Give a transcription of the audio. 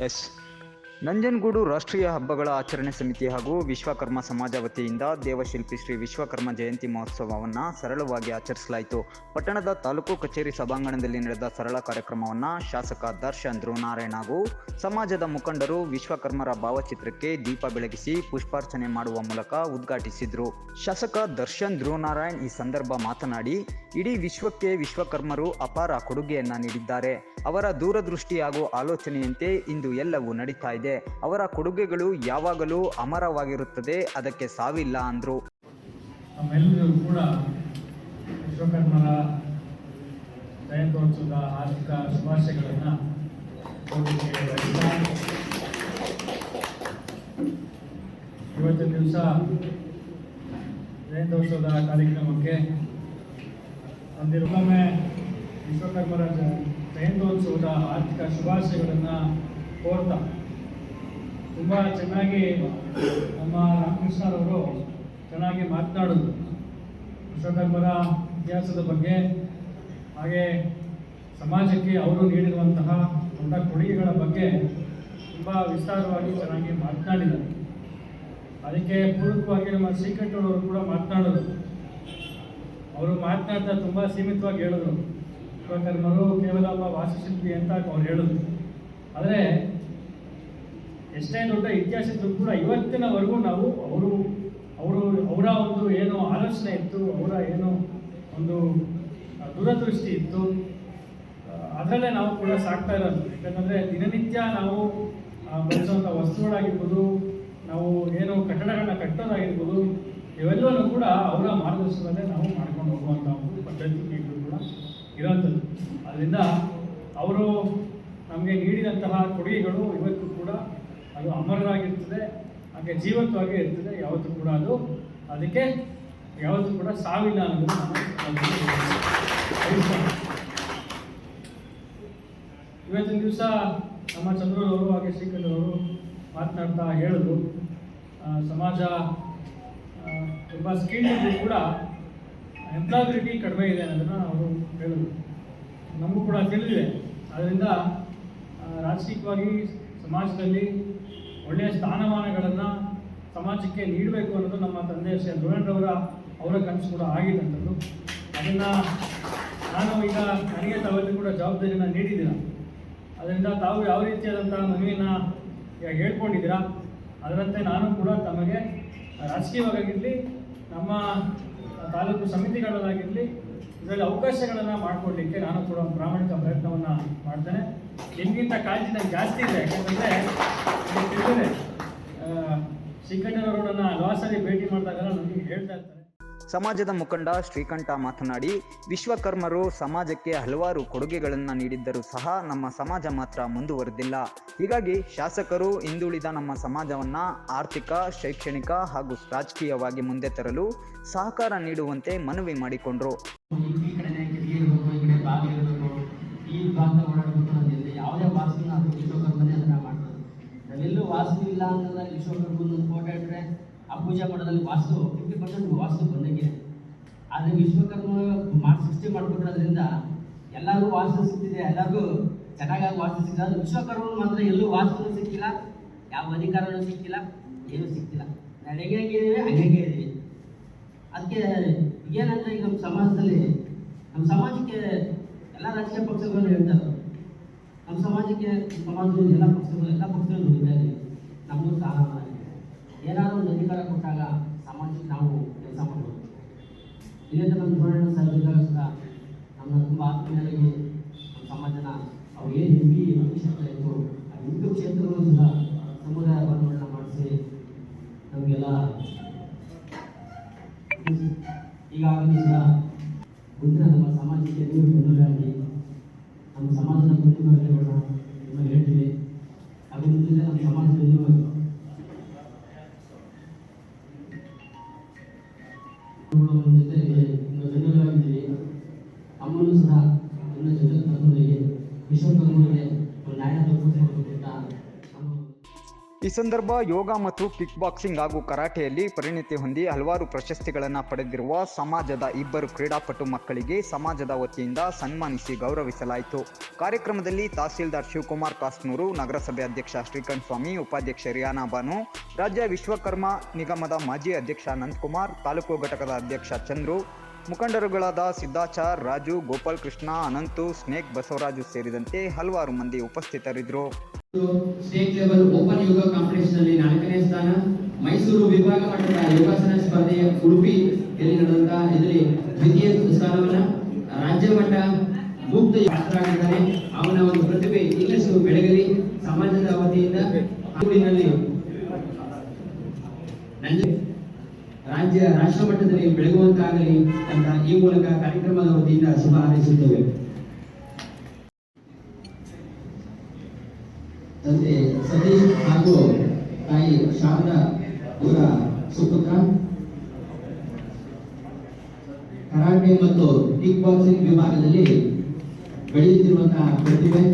Yes. Nanjangud ರಾಷ್ಟ್ರೀಯ ಹಬ್ಬಗಳ ಆಚರಣೆ ಸಮಿತಿ ಹಾಗೂ ವಿಶ್ವಕರ್ಮ ಸಮಾಜ ವತಿಯಿಂದ ದೇವಶಿಲ್ಪಿ ಶ್ರೀ ವಿಶ್ವಕರ್ಮ ಜಯಂತಿ ಮಹೋತ್ಸವವನ್ನು ಸರಳವಾಗಿ ಆಚರಿಸಲಾಯಿತು. ಪಟ್ಟಣದ ತಾಲೂಕು ಕಚೇರಿ ಸಭಾಂಗಣದಲ್ಲಿ ನಡೆದ ಸರಳ ಕಾರ್ಯಕ್ರಮವನ್ನು ಶಾಸಕ ದರ್ಶನ್ ಧ್ರುವನಾರಾಯಣ ಹಾಗೂ ಸಮಾಜದ ಮುಖಂಡರು ವಿಶ್ವಕರ್ಮರ ಭಾವಚಿತ್ರಕ್ಕೆ ದೀಪ ಬೆಳಗಿಸಿ ಪುಷ್ಪಾರ್ಚನೆ ಮಾಡುವ ಮೂಲಕ ಉದ್ಘಾಟಿಸಿದರು. ಶಾಸಕ ದರ್ಶನ್ ಧ್ರುವನಾರಾಯಣ್ ಈ ಸಂದರ್ಭ ಮಾತನಾಡಿ, ಇಡೀ ವಿಶ್ವಕ್ಕೆ ವಿಶ್ವಕರ್ಮರು ಅಪಾರ ಕೊಡುಗೆಯನ್ನ ನೀಡಿದ್ದಾರೆ. ಅವರ ದೂರದೃಷ್ಟಿ ಹಾಗೂ ಆಲೋಚನೆಯಂತೆ ಇಂದು ಎಲ್ಲವೂ ನಡೀತಾ ಇದೆ. ಅವರ ಕೊಡುಗೆಗಳು ಯಾವಾಗಲೂ ಅಮರವಾಗಿರುತ್ತದೆ, ಅದಕ್ಕೆ ಸಾವಿಲ್ಲ ಅಂದರು. ನಮ್ಮೆಲ್ಲರೂ ಕೂಡ ವಿಶ್ವಕರ್ಮರ ಜಯಂತ್ಯೋತ್ಸವದ ಆರ್ಥಿಕ ಶುಭಾಶಯಗಳನ್ನು ಇವತ್ತಿನ ದಿವಸ ಜಯಂತ್ಯೋತ್ಸವದ ಕಾರ್ಯಕ್ರಮಕ್ಕೆ ಒಂದಿರೊಮ್ಮೆ ವಿಶ್ವಕರ್ಮರ ಜಯಂತೋತ್ಸವದ ಆರ್ಥಿಕ ಶುಭಾಶಯಗಳನ್ನು ಕೋರ್ತಾ ತುಂಬ ಚೆನ್ನಾಗಿ ನಮ್ಮ ರಾಮಕೃಷ್ಣರವರು ಚೆನ್ನಾಗಿ ಮಾತನಾಡೋದು. ವಿಶ್ವಕರ್ಮರ ಇತಿಹಾಸದ ಬಗ್ಗೆ, ಹಾಗೆ ಸಮಾಜಕ್ಕೆ ಅವರು ನೀಡಿರುವಂತಹ ದೊಡ್ಡ ಕೊಡುಗೆಗಳ ಬಗ್ಗೆ ತುಂಬ ವಿಸ್ತಾರವಾಗಿ ಚೆನ್ನಾಗಿ ಮಾತನಾಡಿದ್ದಾರೆ. ಅದಕ್ಕೆ ಪೂರಕವಾಗಿ ನಮ್ಮ ಶ್ರೀಕಂಠರವರು ಕೂಡ ಮಾತನಾಡೋದು ಅವರು ಮಾತನಾಡ್ತಾ ತುಂಬ ಸೀಮಿತವಾಗಿ ಹೇಳಿದ್ರು. ವಿಶ್ವಕರ್ಮರು ಕೇವಲ ಒಬ್ಬ ವಾಸ್ತುಶಿಲ್ಪಿ ಅಂತ ಅವ್ರು ಹೇಳಿದ್ರು. ಆದರೆ ಎಷ್ಟೇ ದೊಡ್ಡ ಇತಿಹಾಸ ಕೂಡ ಇವತ್ತಿನವರೆಗೂ ನಾವು ಅವರು ಅವರು, ಅವರ ಒಂದು ಏನು ಆಲೋಚನೆ ಇತ್ತು, ಅವರ ಏನು ಒಂದು ದೂರದೃಷ್ಟಿ ಇತ್ತು. ಅದರಲ್ಲೇ ನಾವು ಕೂಡ ಸಾಕ್ತಾ ಇರೋದು. ಯಾಕಂದರೆ ದಿನನಿತ್ಯ ನಾವು ಬಳಸುವಂಥ ವಸ್ತುಗಳಾಗಿರ್ಬೋದು, ನಾವು ಏನು ಕಟ್ಟಡಗಳನ್ನ ಕಟ್ಟೋದಾಗಿರ್ಬೋದು ಇವೆಲ್ಲವೂ ಕೂಡ ಅವರ ಮಾರ್ಗದರ್ಶನದಲ್ಲೇ ನಾವು ಮಾಡ್ಕೊಂಡು ಹೋಗುವಂಥ ಒಂದು ಪದ್ಧತಿ ಕೂಡ ಇರೋಂಥದ್ದು ಅದರಿಂದ ಅವರು ನಮಗೆ ನೀಡಿದಂತಹ ಕೊಡುಗೆಗಳು ಇವತ್ತು ಕೂಡ ಅದು ಅಮರರಾಗಿರ್ತದೆ ಹಾಗೆ ಜೀವಂತವಾಗಿ ಇರ್ತದೆ, ಯಾವತ್ತೂ ಕೂಡ ಅದು ಅದಕ್ಕೆ ಯಾವತ್ತೂ ಕೂಡ ಸಾವಿಲ್ಲ ಅನ್ನೋದು. ಇವತ್ತಿನ ದಿವಸ ನಮ್ಮ ಚಂದ್ರರವರು ಹಾಗೆ ಶ್ರೀಕಂಠರವರು ಮಾತನಾಡ್ತಾ ಹೇಳಿದ್ರು. ಸಮಾಜ ತುಂಬ ಸ್ಕಿಲ್ ಇದ್ರೂ ಕೂಡ ಎಂಪ್ಲಾಬಿಲಿಟಿ ಕಡಿಮೆ ಇದೆ ಅನ್ನೋದನ್ನು ಅವರು ಹೇಳಿದ್ರು. ನಮಗೂ ಕೂಡ ತಿಳಿದಿದೆ. ಅದರಿಂದ ರಾಜಕೀಯವಾಗಿ ಸಮಾಜದಲ್ಲಿ ಒಳ್ಳೆಯ ಸ್ಥಾನಮಾನಗಳನ್ನು ಸಮಾಜಕ್ಕೆ ನೀಡಬೇಕು ಅನ್ನೋದು ನಮ್ಮ ತಂದೆ ಶ್ರೀ ಧ್ರುವಣ್ಣರವರ ಅವರ ಕನಸು ಕೂಡ ಆಗಿದ್ದಂಥದ್ದು ಅದನ್ನು ನಾನು ಈಗ ನನಗೆ ತಾವೆಲ್ಲರೂ ಕೂಡ ಜವಾಬ್ದಾರಿಯನ್ನು ನೀಡಿದ್ದೀರ ಅದರಿಂದ ತಾವು ಯಾವ ರೀತಿಯಾದಂಥ ಮನವಿಯನ್ನು ಈಗ ಹೇಳ್ಕೊಂಡಿದ್ದೀರಾ, ಅದರಂತೆ ನಾನು ಕೂಡ ತಮಗೆ ರಾಜಕೀಯವಾಗಿರಲಿ, ನಮ್ಮ ತಾಲೂಕು ಸಮಿತಿಗಳಲ್ಲಾಗಿರಲಿ ಇದರಲ್ಲಿ ಅವಕಾಶಗಳನ್ನು ಮಾಡಿಕೊಡ್ಲಿಕ್ಕೆ ನಾನು ಕೂಡ ಒಂದು ಪ್ರಾಮಾಣಿಕ ಪ್ರಯತ್ನವನ್ನು ಮಾಡ್ತೇನೆ. ನಿಮಗಿಂತ ಕಾಳಜಿ ಜಾಸ್ತಿ ಇದೆ. ಯಾಕಂತಂದರೆ ಸಿಕ್ಕಣ್ಣನವರು ನನ್ನ ಲಾಸಲ್ಲಿ ಭೇಟಿ ಮಾಡಿದಾಗ ನನಗೆ ಹೇಳ್ತಾ ಇರ್ತಾರೆ. ಸಮಾಜದ ಮುಖಂಡ ಶ್ರೀಕಂಠ ಮಾತನಾಡಿ, ವಿಶ್ವಕರ್ಮರು ಸಮಾಜಕ್ಕೆ ಹಲವಾರು ಕೊಡುಗೆಗಳನ್ನು ನೀಡಿದ್ದರೂ ಸಹ ನಮ್ಮ ಸಮಾಜ ಮಾತ್ರ ಮುಂದುವರೆದಿಲ್ಲ. ಹೀಗಾಗಿ ಶಾಸಕರು ಹಿಂದುಳಿದ ನಮ್ಮ ಸಮಾಜವನ್ನು ಆರ್ಥಿಕ, ಶೈಕ್ಷಣಿಕ ಹಾಗೂ ರಾಜಕೀಯವಾಗಿ ಮುಂದೆ ತರಲು ಸಹಕಾರ ನೀಡುವಂತೆ ಮನವಿ ಮಾಡಿಕೊಂಡರು. ಈ ಯಾವುದೇ ಅದು ವಿಶ್ವಕರ್ಮನೇ ಅದನ್ನ ಇಲ್ಲ ಅಂತಂದ್ರೆ ವಿಶ್ವಕರ್ಮನ ಪೂಜೆ ಮಾಡೋದ್ರಲ್ಲಿ ವಾಸ್ತು ಫಿಫ್ಟಿ ಪರ್ಸೆಂಟ್ ವಾಸ್ತು ಬಂದಂಗೆ. ಆದರೆ ವಿಶ್ವಕರ್ಮ ಮಾಡಿ ಸೃಷ್ಟಿ ಮಾಡಿಕೊಟ್ಟಿರೋದ್ರಿಂದ ಎಲ್ಲರಿಗೂ ವಾಸ್ತು ಸಿಗ್ತಿದೆ, ಎಲ್ಲರಿಗೂ ಚೆನ್ನಾಗಾಗಿ ವಾಸ್ತು ಸಿಗ್ತದೆ. ಅದು ವಿಶ್ವಕರ್ಮ ಮಾತ್ರ ಎಲ್ಲೂ ವಾಸ್ತುನೂ ಸಿಕ್ಕಿಲ್ಲ, ಯಾವ ಅಧಿಕಾರನೂ ಸಿಕ್ಕಿಲ್ಲ, ಏನೂ ಸಿಕ್ತಿಲ್ಲ. ನಾನು ಹೆಂಗೆ ಇದ್ದೀವಿ, ಹಂಗೆ ಇದ್ದೀವಿ. ಅದಕ್ಕೆ ಏನಂದ್ರೆ ಈಗ ನಮ್ಮ ಸಮಾಜದಲ್ಲಿ, ನಮ್ಮ ಸಮಾಜಕ್ಕೆ ಎಲ್ಲ ರಾಜಕೀಯ ಪಕ್ಷಗಳನ್ನು ಹೇಳ್ತಾರೆ ನಮ್ಮ ಸಮಾಜಕ್ಕೆ ಸಮಾಜದಲ್ಲಿ ಎಲ್ಲ ಪಕ್ಷಗಳು ಎಲ್ಲ ಪಕ್ಷಗಳು ದುಡಿತಾ ಇದ್ದೀವಿ ಏನಾದರೂ ಒಂದು ಅಧಿಕಾರ ಕೊಟ್ಟಾಗ ಸಮಾಜಕ್ಕೆ ನಾವು ಕೆಲಸ ಮಾಡ್ಬೋದು. ಇದೇ ಥರ ನಮ್ಮ ಧೋರಣೆ ಸರ್ ಸುದ ನಮ್ಮನ್ನ ತುಂಬ ಆತ್ಮೀಯರಾಗಿ ನಮ್ಮ ಸಮಾಜನ ಅವ್ರು ಏನು ಹಿಂದಿ ಕ್ಷೇತ್ರ ಇತ್ತು ಆ ಹಿಂದೂ ಕ್ಷೇತ್ರಗಳು ಸಹ ಸಮುದಾಯ ಬಂಧುಗಳನ್ನ ಮಾಡಿಸಿ ನಮಗೆಲ್ಲ ಈಗ ಮುಂದಿನ ನಮ್ಮ ಸಮಾಜಕ್ಕೆ ನೀವು ಬೆನ್ನೆಲುಬಾಗಿ ನಮ್ಮ ಸಮಾಜದ ಮುಂದುವರೆಗಳನ್ನ ಈ ಸಂದರ್ಭ ಯೋಗ ಮತ್ತು ಕಿಕ್ ಬಾಕ್ಸಿಂಗ್ ಹಾಗೂ ಕರಾಟೆಯಲ್ಲಿ ಪರಿಣಿತಿ ಹೊಂದಿ ಹಲವಾರು ಪ್ರಶಸ್ತಿಗಳನ್ನು ಪಡೆದಿರುವ ಸಮಾಜದ ಇಬ್ಬರು ಕ್ರೀಡಾಪಟು ಮಕ್ಕಳಿಗೆ ಸಮಾಜದ ವತಿಯಿಂದ ಸನ್ಮಾನಿಸಿ ಗೌರವಿಸಲಾಯಿತು. ಕಾರ್ಯಕ್ರಮದಲ್ಲಿ ತಹಸೀಲ್ದಾರ್ ಶಿವಕುಮಾರ್ ಕಾಸ್ನೂರು, ನಗರಸಭೆ ಅಧ್ಯಕ್ಷ ಶ್ರೀಕಾಂತ್ ಸ್ವಾಮಿ, ಉಪಾಧ್ಯಕ್ಷೆ ರಿಯಾನಾ ಬಾನು, ರಾಜ್ಯ ವಿಶ್ವಕರ್ಮ ನಿಗಮದ ಮಾಜಿ ಅಧ್ಯಕ್ಷ ಅನಂತಕುಮಾರ್, ತಾಲೂಕು ಘಟಕದ ಅಧ್ಯಕ್ಷ ಚಂದ್ರು ಮುಖಂಡರುಗಳಾದ ಸಿದ್ದಾಚಾರ್, ರಾಜು, ಗೋಪಾಲ್ ಕೃಷ್ಣ, ಅನಂತು, ಸ್ನೇಕ್ ಬಸವರಾಜು ಸೇರಿದಂತೆ ಹಲವಾರು ಮಂದಿ ಉಪಸ್ಥಿತರಿದ್ದರು. State level open yoga competition ಅಲ್ಲಿ ನಾಲ್ಕನೇ ಸ್ಥಾನ. ಮೈಸೂರು ವಿಭಾಗ ಮಟ್ಟದ ಯೋಗಾಸನ ಸ್ಪರ್ಧೆಯ ಉಡುಪಿಯಲ್ಲಿ ನಡೆದಂತಹ ಇದರಲ್ಲಿ ದ್ವಿತೀಯ ಸ್ಥಾನವನ್ನ ರಾಜ್ಯ ಮಟ್ಟ ಮುಕ್ತ ಪಾತ್ರರಾಗಿದ್ದಾನೆ ಅವನ ಒಂದು ಪ್ರತಿಭೆ ಇನ್ನಷ್ಟು ಬೆಳಗಲಿ ಸಮಾಜದ ವತಿಯಿಂದ. ಊರಿನಲ್ಲಿ ರಾಜ್ಯ ರಾಷ್ಟ್ರ ಮಟ್ಟದಲ್ಲಿ ಬೆಳಗುವಂತಾಗಲಿ ಅಂತ ಈ ಮೂಲಕ ಕಾರ್ಯಕ್ರಮದ ವತಿಯಿಂದ ಶುಭ ಹಾರೈಸುತ್ತೇವೆ. ತಂದೆ ಸತೀಶ್ ಹಾಗೂ ತಾಯಿ ಶಾರದಾ ಅವರ ಸುಪುತ್ರ, ಕರಾಟೆ ಮತ್ತು ಕಿಕ್ ಬಾಕ್ಸಿಂಗ್ ವಿಭಾಗದಲ್ಲಿ ಬೆಳೆಯುತ್ತಿರುವಂತಹ ಪ್ರತಿಭೆ.